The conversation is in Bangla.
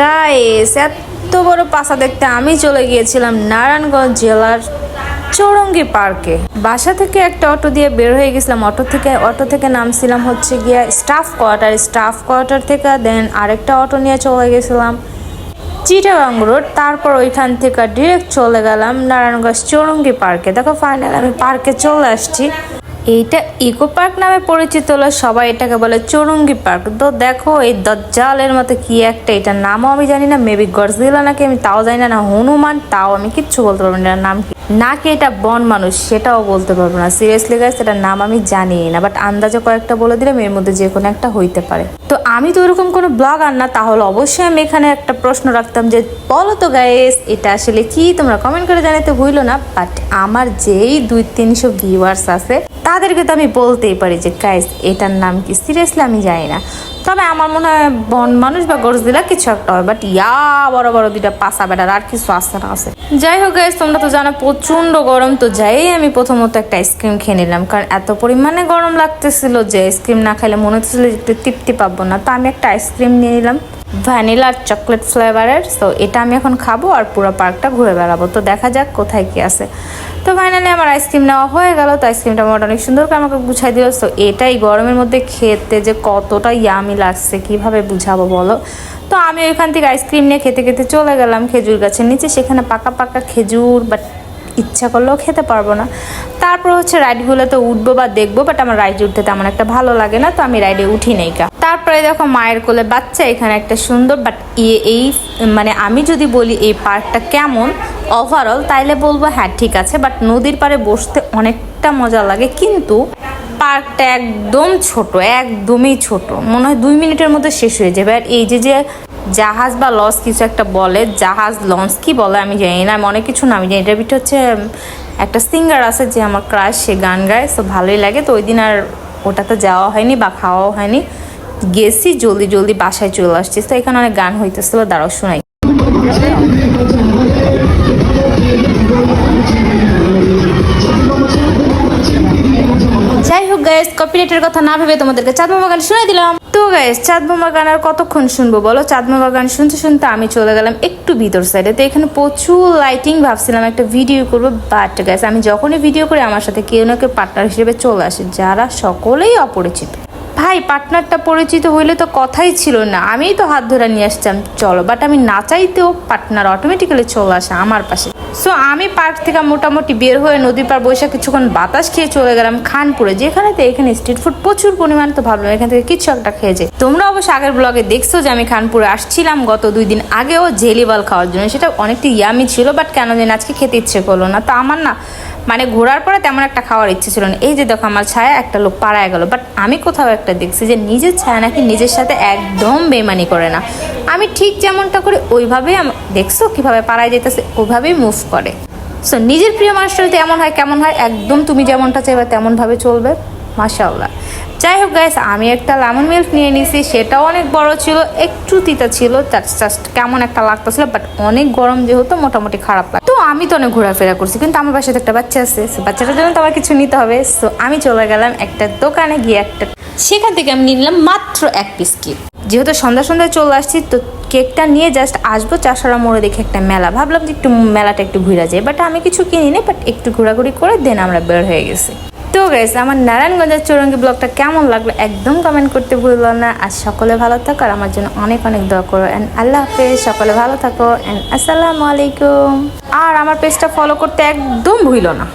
গাইস এত বড় পাশা দেখতে আমি চলে গিয়েছিলাম নারায়ণগঞ্জ জেলার চৌরঙ্গি পার্কে। বাসা থেকে একটা অটো দিয়ে বের হয়ে গেছিলাম। অটো থেকে অটো থেকে নামছিলাম হচ্ছে গিয়া স্টাফ কোয়ার্টার স্টাফ কোয়ার্টার থেকে দেন আরেকটা অটো নিয়ে চলে গেছিলাম চিটাগাং রোড তারপর ওইখান থেকে ডিরেক্ট চলে গেলাম নারায়ণগঞ্জ চৌরঙ্গি পার্কে। দেখো ফাইনাল আমি পার্কে চলে আসছি। এইটা ইকো পার্ক নামে পরিচিত হলো। সবাই এটাকে বলে চৌরঙ্গি পার্ক। তো দেখো, এই দজ্জালের মতো কি একটা, এটার নামও আমি জানি না মেবি গরজিলা নাকি, আমি তাও জানি না না হনুমান, তাও আমি কিচ্ছু বলতে পারব না নাম কি? নাকি এটা বন মানুষ, সেটাও বলতে পারব না। সিরিয়াসলি গাইস এটার নাম আমি জানি না বাট আন্দাজে কয়েকটা বলে দিলাম, এর মধ্যে যে কোনো একটা হইতে পারে। তো আমি তো ওরকম কোনো ব্লগ আর না, তাহলে অবশ্যই আমি এখানে একটা প্রশ্ন রাখতাম যে, বলো তো গাইস এটা আসলে কি? তোমরা কমেন্ট করে জানাতে ভুলো না বাট আমার যেই দুই তিনশো ভিউয়ার্স আছে তাদেরকে তো আমি বলতেই পারি যে, গাইস, এটার নাম কি? সিরিয়াসলি আমি জানি না। তবে আমার মনে হয় বন মানুষ বা গরজদিলা কিছু একটা হয় বাট ইয়া, বড় বড় দুইটা পাশা বেটার আর কিছু আসতে না আছে। যাই হোক গাইস তোমরা তো জানো প্রচণ্ড গরম, তো যাই আমি প্রথমত একটা আইসক্রিম খেয়ে নিলাম, কারণ এত পরিমাণে গরম লাগতেছিল যে আইসক্রিম না খাইলে মনে হচ্ছিল একটু তৃপ্তি পাবো না, তো আমি একটা আইসক্রিম নিয়ে নিলাম। ভ্যানিলা আর চকলেট ফ্লেভারের তো এটা আমি এখন খাব আর পুরো পার্কটা ঘুরে বেড়াবো। তো দেখা যাক কোথায় কি আছে। তো ফাইনালি আমার আইসক্রিম নেওয়া হয়ে গেল, তো আইসক্রিমটা আমার অনেক সুন্দর করে আমাকে গুছাই দিল। তো এটাই গরমের মধ্যে খেতে যে কতটা ইয়ামি লাগছে, কীভাবে বুঝাবো বলো? তো আমি ওইখান থেকে আইসক্রিম নিয়ে খেতে খেতে চলে গেলাম খেজুর গাছের নিচে। সেখানে পাকা পাকা খেজুর বাট ইচ্ছা করলেও খেতে পারব না। তারপর হচ্ছে রাইডগুলো তো উঠবো বা দেখব বাট আমার রাইড উঠতে তেমন একটা ভালো লাগে না, তো আমি রাইডে উঠি নেই কা তারপরে দেখো মায়ের কোলে বাচ্চা, এখানে একটা সুন্দর বাট এই মানে আমি যদি বলি এই পার্কটা কেমন ওভারঅল তাইলে বলব হ্যাঁ ঠিক আছে বাট নদীর পাড়ে বসতে অনেকটা মজা লাগে, কিন্তু পার্কটা একদম ছোট, একদমই ছোট, মনে হয় দুই মিনিটের মধ্যে শেষ হয়ে যাবে, আর এই যে যে জাহাজ বা লঞ্চ কিছু একটা বলে, জাহাজ লঞ্চ কি বলে আমি জানি না, আমি অনেক কিছু না, আমি জানি। এটার ভিতরে হচ্ছে একটা সিঙ্গার আছে যে আমার ক্রাশ, সে গান গায় তো ভালোই লাগে। তো ওই দিন আর ওটাতে যাওয়া হয়নি বা খাওয়াও হয়নি। গেছি, জলদি জলদি বাসায় চলে আসছি। তো এখানে অনেক গান হইতেছিল, দাঁড়াও শোনাই। যাই হোক গাইস কপিরাইটের কথা না ভেবে তোমাদেরকে চাঁদমামা গান শুনে দিলাম। তো গাইস চাঁদ চাঁদমামা গান আর কতক্ষণ শুনব বলো? চাঁদমামা গান শুনতে শুনতে আমি চলে গেলাম একটু ভিতর সাইডে তো এখানে প্রচুর লাইটিং ভাবছিলাম একটা ভিডিও করব বাট গাইস আমি যখনই ভিডিও করি, আমার সাথে কেউ না কেউ পার্টনার হিসেবে চলে আসে, যারা সকলেই অপরিচিত। ভাই পার্টনারটা পরিচিত হইলে তো কথাই ছিল না। আমিই তো হাত ধরে নিয়ে আসতাম। চলো বাট আমি না চাইতেও পার্টনার অটোমেটিক্যালি চলে আসে আমার পাশে। সো আমি পার্ক থেকে মোটামুটি বের হয়ে নদীর পার বৈশাখ কিছুক্ষণ বাতাস খেয়ে চলে গেলাম খানপুরে। যেখানে তো এখানে স্ট্রিট ফুড প্রচুর পরিমাণে তো ভাবলাম, এখান থেকে কিছু একটা খেয়ে যাই। তোমরা অবশ্য আগের ব্লগে দেখছ যে আমি খানপুরে আসছিলাম গত দুই দিন আগেও জেলিবাল খাওয়ার জন্য। সেটা অনেকটা ইয়ামি ছিল বাট কেন যেন আজকে খেতে ইচ্ছে করল না। তো আমার না মানে ঘোরার পরে তেমন একটা খাওয়ার ইচ্ছে ছিল না। এই যে দেখো আমার ছায়া একটা লোক পাড়ায় গেল বাট আমি কোথাও একটা দেখছি যে নিজের ছায়া নাকি নিজের সাথে একদম বেমানি করে না। আমি ঠিক যেমনটা করি, ওইভাবেই দেখছ কীভাবে পাড়ায় যেতেছে, ওইভাবেই মুভ করে। সো নিজের প্রিয় মানুষটা যদি এমন হয়, কেমন হয়, একদম তুমি যেমনটা চাইবে তেমনভাবে চলবে, মাশাআল্লাহ। যাই হোক গাইস আমি একটা লেমন মিল্ক নিয়ে নিয়েছি সেটাও অনেক বড় ছিল, একটু তিতা ছিল জাস্ট কেমন একটা লাগতেছিল বাট অনেক গরম যেহেতু মোটামুটি খারাপ লাগে। তো আমি তো অনেক ঘোরাফেরা করছি, কিন্তু আমার তো একটা বাচ্চা আছে বাচ্চাটার জন্য তো আমার কিছু নিতে হবে। সো আমি চলে গেলাম একটা দোকানে গিয়ে একটা সেখান থেকে আমি নিলাম মাত্র এক পিস কেক যেহেতু সন্ধ্যা সন্ধ্যায় চলে আসছি, তো কেকটা নিয়ে জাস্ট আসব চাষারা মোড়ে দেখে একটা মেলা। ভাবলাম যে একটু মেলাটা একটু ঘুরা যায় বাট আমি কিছু কিনিনি বাট একটু ঘোরাঘুরি করে দেন আমরা বের হয়ে গেছি। তো গাইস আমার নারায়ণগঞ্জের চৌরঙ্গি ব্লগটা কেমন লাগল একদম কমেন্ট করতে ভুললো না। আর সকলে ভালো থাকো, আর আমার জন্য অনেক অনেক দোয়া করো। অ্যান্ড আল্লাহ হাফেজ, সকলে ভালো থাকো। অ্যান্ড আসসালামু আলাইকুম। আর আমার পেজটা ফলো করতে একদম ভুলো না।